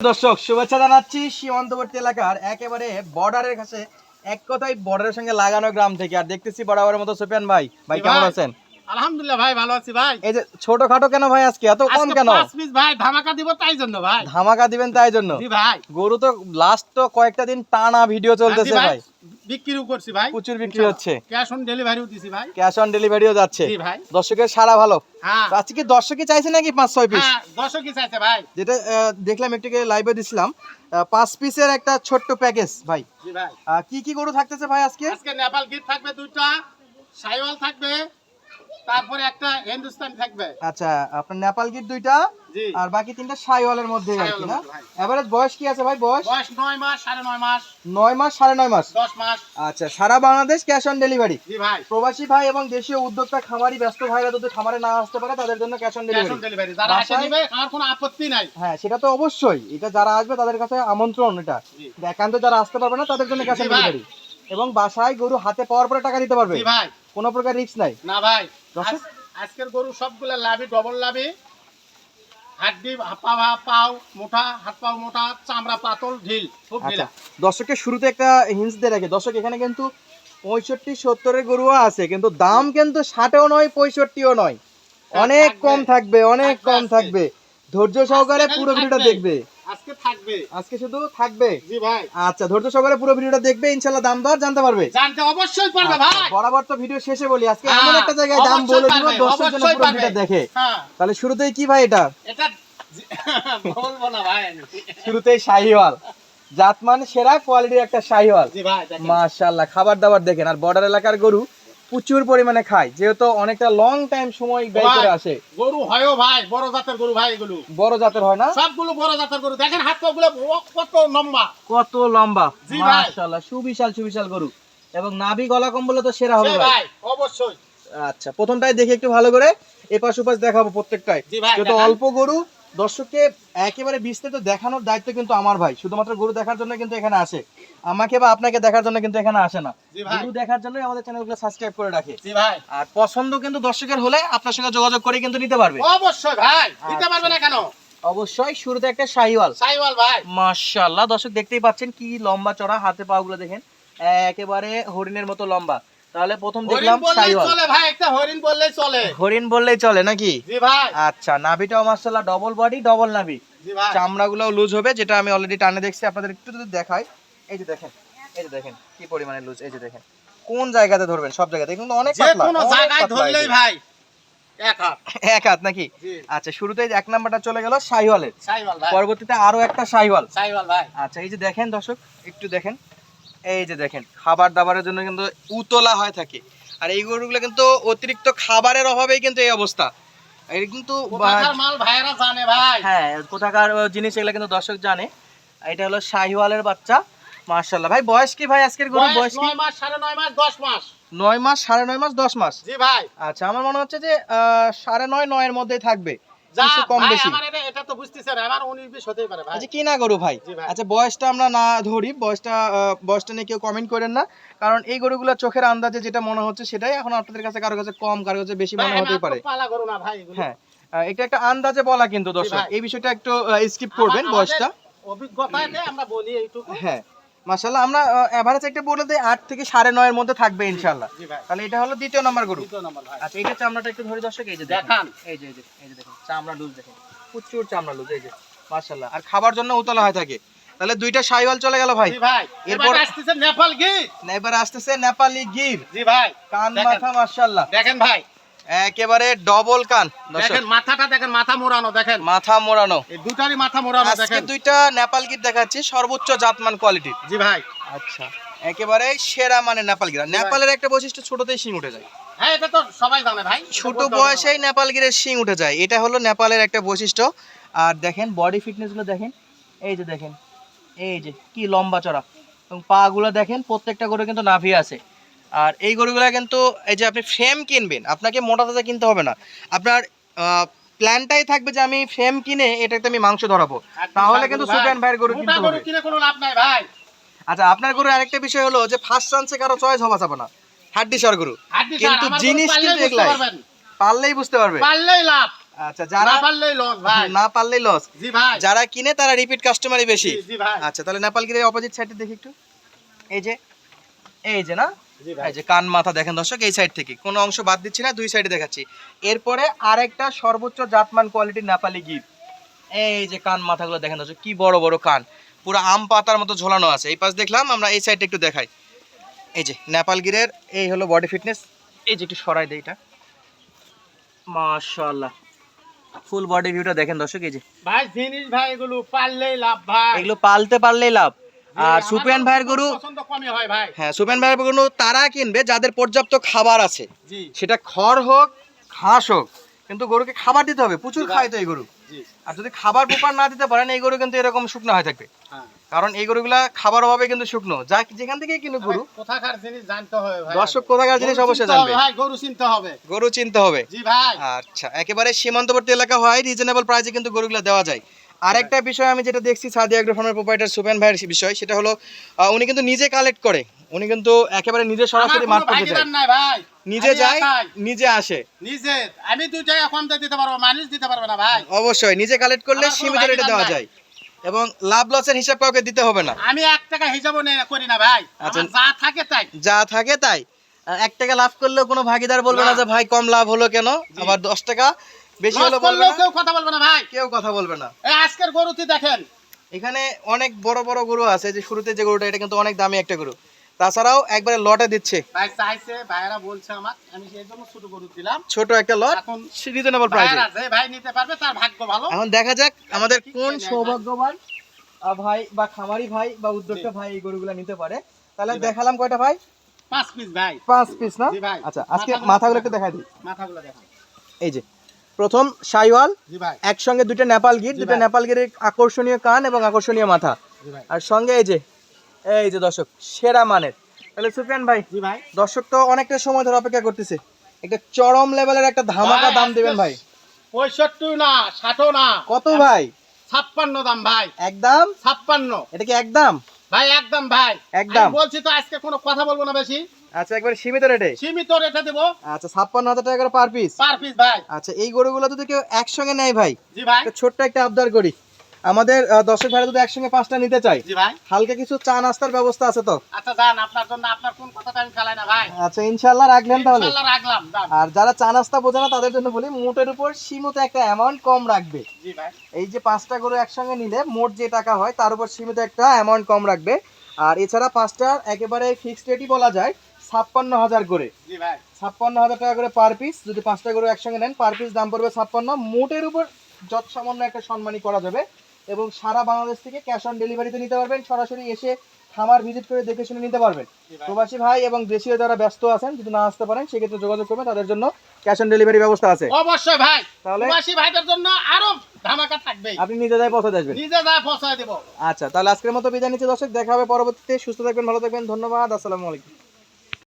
দর্শক শুভেচ্ছা জানাচ্ছি সীমান্তবর্তী এলাকার একেবারে বর্ডারের কাছে। এক কথাই বর্ডারের সঙ্গে লাগানো গ্রাম থেকে। আর দেখতেছি বরাবরের মতো সুফিয়ান ভাই। ভাই কেমন আছেন? আলহামদুলিল্লাহ ভাই ভালো আছি ভাই। এই যে ছোটখাটো কেন ভাই আজকে? এত কম কেন? ভাই ধামাকা দিব তাই জন্য ভাই। ধামাকা দিবেন তাই জন্য? ভাই। গরু তো লাস্ট তো কয়েকটা দিন টানা ভিডিও চলতেছে জি ভাই। বিক্রিও করছি ভাই। প্রচুর বিক্রি হচ্ছে। ক্যাশ অন ডেলিভারিও দিছি ভাই। ক্যাশ অন ডেলিভারিও যাচ্ছে। জি ভাই। দর্শকের সারা ভালো? হ্যাঁ। আজকে কি দর্শকই চাইছে নাকি পাঁচ ছয় পিস হ্যাঁ দর্শক চাইছে ভাই। যেটা দেখলাম একটু লাইভে দিছিলাম। পাঁচ পিসের একটা ছোট্ট প্যাকেজ ভাই। জি ভাই। কি কি গরু থাকতেছে ভাই আজকে? আজকে নেপাল গিট থাকবে দুইটা সাইওয়াল থাকবে তারপরে একটা হিন্দুস্তান থাকবে। আচ্ছা আপনার নেপাল গিট দুইটা আর বাকি তিনটা সাইওয়ালের মধ্যে আর কি না? এভারেজ বয়স কি আছে ভাই? বয়স? বয়স নয় মাস সাড়ে নয় মাস। নয় মাস সাড়ে নয় মাস? দশ মাস। আচ্ছা সারা Bangladesh cash on delivery ji ভাই। প্রবাসী ভাই এবং দেশীয় উদ্যোক্তা খামারি ব্যস্ত ভাইরা যদি খামারে না আসতে পারে তাদের জন্য cash on cash delivery on delivery যারা আসে নিবে আমার কোনো আপত্তি নাই। হ্যাঁ সেটা তো অবশ্যই। এটা যারা আসবে তাদের কাছে আমন্ত্রণ এটা। একান্ত যারা আসতে পারবে না তাদের জন্য ক্যাশ অন ডেলিভারি এবং বাসায় গরু হাতে পাওয়ার পরে টাকা দিতে পারবে। জি ভাই। কোনো প্রকার রিস্ক নাই। না ভাই আজকের গরু সবগুলা লাভি ডবল লাভি। হাড্ডি পা পাও মোটা হাত পাও মোটা চামড়া পাতল ঢিল খুব আচ্ছা ঢিলা। দর্শকের শুরুতে একটা হিন্স দিয়ে রাখে। দর্শক এখানে কিন্তু পঁয়ষট্টি সত্তরের গরুও আছে কিন্তু দাম কিন্তু ষাটেও নয় পঁয়ষট্টিও নয়। অনেক কম থাকবে অনেক কম থাকবে। ধৈর্য সহকারে পুরো ভিডিওটা দেখবে। আজকে থাকবে। আজকে শুধু থাকবে? জি ভাই। আচ্ছা ধৈর্য সহকারে পুরো ভিডিওটা দেখবে ইনশাল্লাহ দাম দর জানতে পারবে। জানতে অবশ্যই পারবে আচ্ছা, ভাই। বরাবর তো ভিডিও শেষে বলি আজকে হ্যাঁ, এমন একটা জায়গায় দাম বলে দিব দর্শক পুরো ভিডিওটা দেখে। হ্যাঁ। তাহলে শুরুতেই কি ভাই এটা? এটা বলব না ভাই শুরুতেই শাহিওয়াল। জাতমান সেরা কোয়ালিটির একটা শাহিওয়াল। জি ভাই মাশাআল্লাহ খাবার দাবার দেখেন আর বর্ডার এলাকার গরু প্রচুর পরিমাণে খায় যেহেতু অনেকটা লং টাইম সময় ব্যয় করে আসে। গরু হয়ও ভাই বড় জাতের গরু ভাই এগুলো। বড় জাতের হয় না? সবগুলো বড় জাতের গরু। দেখেন হাত পা গুলো কত লম্বা। কত লম্বা। মাশাআল্লাহ সুবিশাল সুবিশাল গরু। এবং নাভি গলা কম্বলে তো সেরা হবে ভাই। অবশ্যই। আচ্ছা প্রথমটাই দেখি একটু ভালো করে। এপাশ ওপাশ দেখাবো প্রত্যেকটাই। যেহেতু অল্প গরু দর্শককে একেবারে বিস্তারিত দেখানোর দায়িত্ব কিন্তু আমার ভাই। শুধুমাত্র গরু দেখার জন্য কিন্তু এখানে আসে। আমাকে বা আপনাকে দেখার জন্য কিন্তু এখানে আসে না। গরু দেখার জন্য আমাদের চ্যানেলগুলো সাবস্ক্রাইব করে রাখে। জি ভাই। আর পছন্দ কিন্তু দর্শকের হলে আপনার সঙ্গে যোগাযোগ করে কিন্তু নিতে পারবে। অবশ্যই ভাই দিতে আচ্ছা। পারবে না কেন? অবশ্যই শুরুতে একটা শাহিওয়াল। সাইওয়াল ভাই। মাশাআল্লাহ দর্শক দেখতেই পাচ্ছেন কি লম্বা চড়া হাতে পাগুলো দেখেন। একেবারে হরিণের মতো লম্বা। তাহলে প্রথম দেখলাম শাহিওয়াল। চলে ভাই একটা হরিণ বললেই চলে। হরিণ বললেই চলে নাকি? জি ভাই। আচ্ছা নাভিটাও মাশাআল্লাহ ডবল বডি ডবল নাভি। জি ভাই। চামড়াগুলোও লুজ হবে যেটা আমি অলরেডি টানে দেখছি আপনাদের একটু যদি দেখাই। এই যে দেখেন এই যে দেখেন কি পরিমাণে লুজ এই যে দেখেন। কোন জায়গাতে ধরবেন? সব জায়গাতে কিন্তু অনেক পাতলা কোনো জায়গায় ধরলেই ভাই এক হাত। এক হাত নাকি? আচ্ছা শুরুতেই এক নাম্বারটা চলে গেল শাহিওয়ালের। সাইওয়াল ভাই। পরবর্তীতে আরও একটা শাহিওয়াল। সাইওয়াল ভাই। আচ্ছা এই যে দেখেন দর্শক একটু দেখেন। এই যে দেখেন খাবার দাবারের জন্য কিন্তু উতলা হয়ে থাকে। আর এই গরুগুলো কিন্তু অতিরিক্ত খাবারের অভাবেই কিন্তু এই অবস্থা। এর কিন্তু মাল ভাইয়েরা জানে ভাই। হ্যাঁ কোথাকার জিনিস এগুলো কিন্তু দর্শক জানে। এটা হলো শাহিওয়ালের বাচ্চা। মার্শাল্লাহ ভাই বয়স কি ভাই আজকের গরুর? বয়স বয়স কি? নয় মাস সাড়ে নয় মাস দশ মাস। নয় মাস সাড়ে নয় মাস দশ মাস? জি ভাই। আচ্ছা আমার মনে হচ্ছে যে আহ, সাড়ে নয় নয়ের মধ্যেই থাকবে কিছু কম বেশি। আমার এটা তো বুঝতেছেন আমার উনিশ বিশ হতেই পারে ভাই। আচ্ছা কি না গরু ভাই? আচ্ছা বয়সটা আমরা না ধরি বয়সটা বয়সটা নিয়ে কেউ কমেন্ট করেন না কারণ এই গরুগুলো চোখের আন্দাজে যেটা মনে হচ্ছে সেটাই এখন আপনাদের কাছে কারও কাছে কম কারও কাছে বেশি মনে হতেই পারে। পালা করো না ভাই হ্যাঁ এটা একটা আন্দাজে বলা কিন্তু দর্শক এই বিষয়টা একটু স্কিপ করবেন বয়সটা। অভিজ্ঞতাতে আমরা বলি এইটুকু। হ্যাঁ। মাশাল্লাহ আমরা এভারেজ একটা বলে দিই আট থেকে সাড়ে নয়ের মধ্যে থাকবে ইনশাল্লাহ তাহলে এটা হলো দ্বিতীয় নম্বর গরু আচ্ছা এটা চামড়াটা একটু ধরে দর্শক এই যে দেখান। এই যে এই যে দেখেন চামড়া লুজ দেখেন। প্রচুর চামড়া লুজ এই যে মাশাল্লাহ আর খাবার জন্য উতলা হয়ে থাকে। তাহলে দুইটা সাইওয়াল চলে গেল ভাই। এরপর- আসতেছে নেপাল না, এবার আসতেছে নেপালি গির। জি ভাই। কান। মাথা মাশাল্লাহ দেখেন ভাই। একেবারে ডবল কান। দেখেন মাথাটা দেখেন মাথা মোড়ানো দেখেন। মাথা মোড়ানো। এই দুটারই মাথা মোড়ানো আজকে দেখেন। দুইটা নেপাল গির দেখাচ্ছি সর্বোচ্চ জাতমান কোয়ালিটি জি ভাই। আচ্ছা একেবারে সেরা মানে নেপাল গিরা নেপালের একটা বৈশিষ্ট্য ছোটতেই শিং উঠে যায়। হ্যাঁ এটা তো সবাই জানে ভাই। ছোট। বয়সেই নেপাল গিরের শিং উঠে যায়। এটা হলো নেপালের একটা বৈশিষ্ট্য। আর দেখেন বডি ফিটনেসগুলো দেখেন। এই যে দেখেন এই যে কি লম্বা চড়া। এবং পা গুলো দেখেন প্রত্যেকটা করে কিন্তু নাভি আছে। আর এই গরুগুলো কিন্তু এই যে আপনি ফ্রেম কিনবেন আপনাকে মোটা তাজা কিনতে হবে না। আপনার প্ল্যানটাই থাকবে যে আমি ফ্রেম কিনে এটাতে আমি মাংস ধরাবো। তাহলে কিন্তু সুপেন ভাইয়ের গরু কিনতে হবে। কিনে কোনো লাভ নাই ভাই। আচ্ছা আপনার গরুর আরেকটা বিষয় হলো যে ফার্স্ট চান্সে কারও চয়েস হওয়া যাবে না। হাড্ডি সর গরু। কিন্তু গরু জিনিস কিন্তু এগুলাই। পারলেই বুঝতে পারবে। পারলেই লাভ। আচ্ছা যারা না পারলেই লস ভাই। না পারলেই লস জি ভাই। যারা কিনে তারা রিপিট কাস্টমারই বেশি। জি, ভাই। আচ্ছা তাহলে নেপাল গিরের অপোজিট সাইডে দেখি একটু। এই যে এই যে না? এই যে কান মাথা দেখেন দর্শক এই সাইড থেকে। কোনো অংশ বাদ দিচ্ছি না দুই সাইডে দেখাচ্ছি। এরপরে আরেকটা সর্বোচ্চ জাতমান কোয়ালিটির নেপালি গির এই যে কান মাথাগুলো দেখেন দর্শক কি বড় বড় কান। পুরো আম পাতার মতো ঝোলানো আছে। এই পাশ দেখলাম আমরা এই সাইডটা একটু দেখাই। এই যে নেপাল গিরের এই হলো বডি ফিটনেস এই যে একটু সরাই দেয় এটা। মাশাআল্লাহ। ফুল বডি ভিউটা দেখেন দর্শক এই যে। ভাই জিনিস ভাই এগুলো পারলেই লাভ ভাই। এগুলো পালতে পারলেই লাভ। আর সুপিয়ান ভাইয়ের গরু হয় সুপিয়ান ভাইয়ের গরু তারা কিনবে যাদের পর্যাপ্ত খাবার আছে। সেটা খড় হোক ঘাস হোক কিন্তু গরুকে খাবার দিতে হবে। প্রচুর খায় তো এই গরু। আর যদি খাবার প্রপার না দিতে পারেন এই গরু কিন্তু এরকম শুকনো হয়ে থাকবে। হ্যাঁ। কারণ এই গরুগুলা খাবার অভাবে কিন্তু শুকনো। যা যেখান থেকে কিনুক গরু কোথাকার জিনিস জানতে হবে ভাই। দর্শক কোথাকার জিনিস অবশ্যই জানবে। ভাই গরু চিনতে হবে। গরু চিনতে হবে। জি ভাই। আচ্ছা একেবারে সীমান্তবর্তী এলাকা হয় রিজনেবল প্রাইসে কিন্তু গরুগুলা দেওয়া যায়। আরেকটা বিষয় আমি যেটা দেখছি সাদি আগ্রো ফার্মের প্রোপাইটার সুপেন ভাইয়ের বিষয় সেটা হলো উনি কিন্তু নিজে কালেক্ট করে। উনি কিন্তু একেবারে নিজে সরাসরি মাঠ পর্যন্ত যায়। নিজে যায় নিজে আসে। নিজের আমি দুই টাকা কম দিতে পারব মানুষ দিতে পারবে না ভাই। অবশ্যই নিজে কালেক্ট করলে সীমিত রেটে দেওয়া যায়। এবং লাভ লসের হিসাব কাউকে দিতে হবে না। আমি এক টাকা হিসাবও করি না ভাই। আচ্ছা। যা থাকে তাই। যা থাকে তাই। এক টাকা লাভ করলেও কোনো ভাগিদার বলবে না না। যে ভাই কম লাভ হলো কেন? আবার দশ টাকা বেশি হলো বলবে না? কেউ কথা বলবে না ভাই। কেউ কথা বলবে না। এই আজকের গরুটি দেখেন। এখানে অনেক বড় বড় গরু আছে যে শুরুতে যে গরুটা এটা কিন্তু অনেক দামি একটা গরু। তাছাড়াও একবারে লটে দিচ্ছে। ভাই চাইছে ভাইরা বলছে আমার আমি সেই জন্য ছোট গরু দিলাম। ছোট একটা লট এখন রিজনেবল প্রাইসে ভাই নিতে পারবে তার ভাগ্য ভালো। এখন দেখা যাক আমাদের কোন সৌভাগ্যবান ভাই বা খামারি ভাই বা উদ্যোক্তা ভাই এই গরুগুলা নিতে পারে। তাহলে দেখালাম কয়টা ভাই? পাঁচ পিস ভাই। পাঁচ পিস না? আচ্ছা আজকে মাথাগুলো- একটু দেখাই দিই। মাথাগুলো দেখেন এই যে প্রথম সাইওয়াল একসঙ্গে দুটো নেপাল গির দুটো। নেপাল গিরের আকর্ষণীয় কান এবং আকর্ষণীয় মাথা। আর সঙ্গে এই যে এই যে দর্শক সেরা মানের। তাহলে সুফিয়ান ভাই ভাই। দর্শক তো অনেকটা সময় ধরে অপেক্ষা করতেছে। একটা চরম লেভেলের একটা ধামাকা দাম দিবেন ভাই। পঁয়ষট্টি না ষাটও না। কত ভাই? ছাপ্পান্ন দাম ভাই। একদম? ছাপ্পান্ন। এটা কি একদম? ভাই একদম ভাই। একদম। বলছি তো আজকে কোনো কথা বলব না বেশি। আচ্ছা একবার সীমিত রেটে। সীমিত রেটে দেবো। আচ্ছা ছাপ্পান্ন হাজার টাকা করে পার পিস পার পিস ভাই। আচ্ছা এই গরুগুলো যদি কেউ একসঙ্গে নেয় ভাই জি ভাই। ছোট্ট একটা আবদার করি। আমাদের দর্শক ভাইরা যদি একসঙ্গে পাঁচটা নিতে চাই হালকা কিছু চা নাস্তার ব্যবস্থা আছে তো? আচ্ছা যান আপনার জন্য আপনার কোন কথাটা আমি ফেলাই না ভাই। আচ্ছা ইনশাল্লাহ রাখলেন তাহলে। রাখলাম আর যারা চা নাস্তা বোঝে না তাদের জন্য বলি মোটের উপর সীমিত একটা অ্যামাউন্ট কম রাখবে। জি ভাই। এই যে পাঁচটা গরু একসঙ্গে নিলে মোট যে টাকা হয় তার উপর সীমিত একটা অ্যামাউন্ট কম রাখবে। আর এছাড়া পাঁচটার একেবারে ফিক্সড রেটই বলা যায় ছাপ্পান্ন হাজার করে। ছাপ্পান্ন হাজার টাকা করে পার পিস যদি পাঁচটা গরু একসঙ্গে নেন পার পিস দাম পড়বে ছাপ্পান্ন। মোটের উপর যত সামান্য একটা সম্মানই করা যাবে। এবং সারা বাংলাদেশ থেকে ক্যাশ অন ডেলিভারিতে নিতে পারবেন। সরাসরি এসে খামার ভিজিট করে দেখে শুনে নিতে পারবেন। প্রবাসী ভাই এবং দেশীয় যারা ব্যস্ত আছেন যদি না আসতে পারেন সেক্ষেত্রে যোগাযোগ করবেন। তাদের জন্য ক্যাশ অন ডেলিভারি ব্যবস্থা আছে। অবশ্যই ভাই। তাহলে প্রবাসী ভাইদের জন্য আরও ধামাকা থাকবে আপনি নিজে যাই পৌঁছে আসবেন। নিজে যা পৌঁছায় দেবো। আচ্ছা তাহলে আজকের মতো বিদায় নিচ্ছি দর্শক। দেখা হবে পরবর্তীতে। সুস্থ থাকবেন ভালো থাকবেন। ধন্যবাদ। আসসালামু আলাইকুম।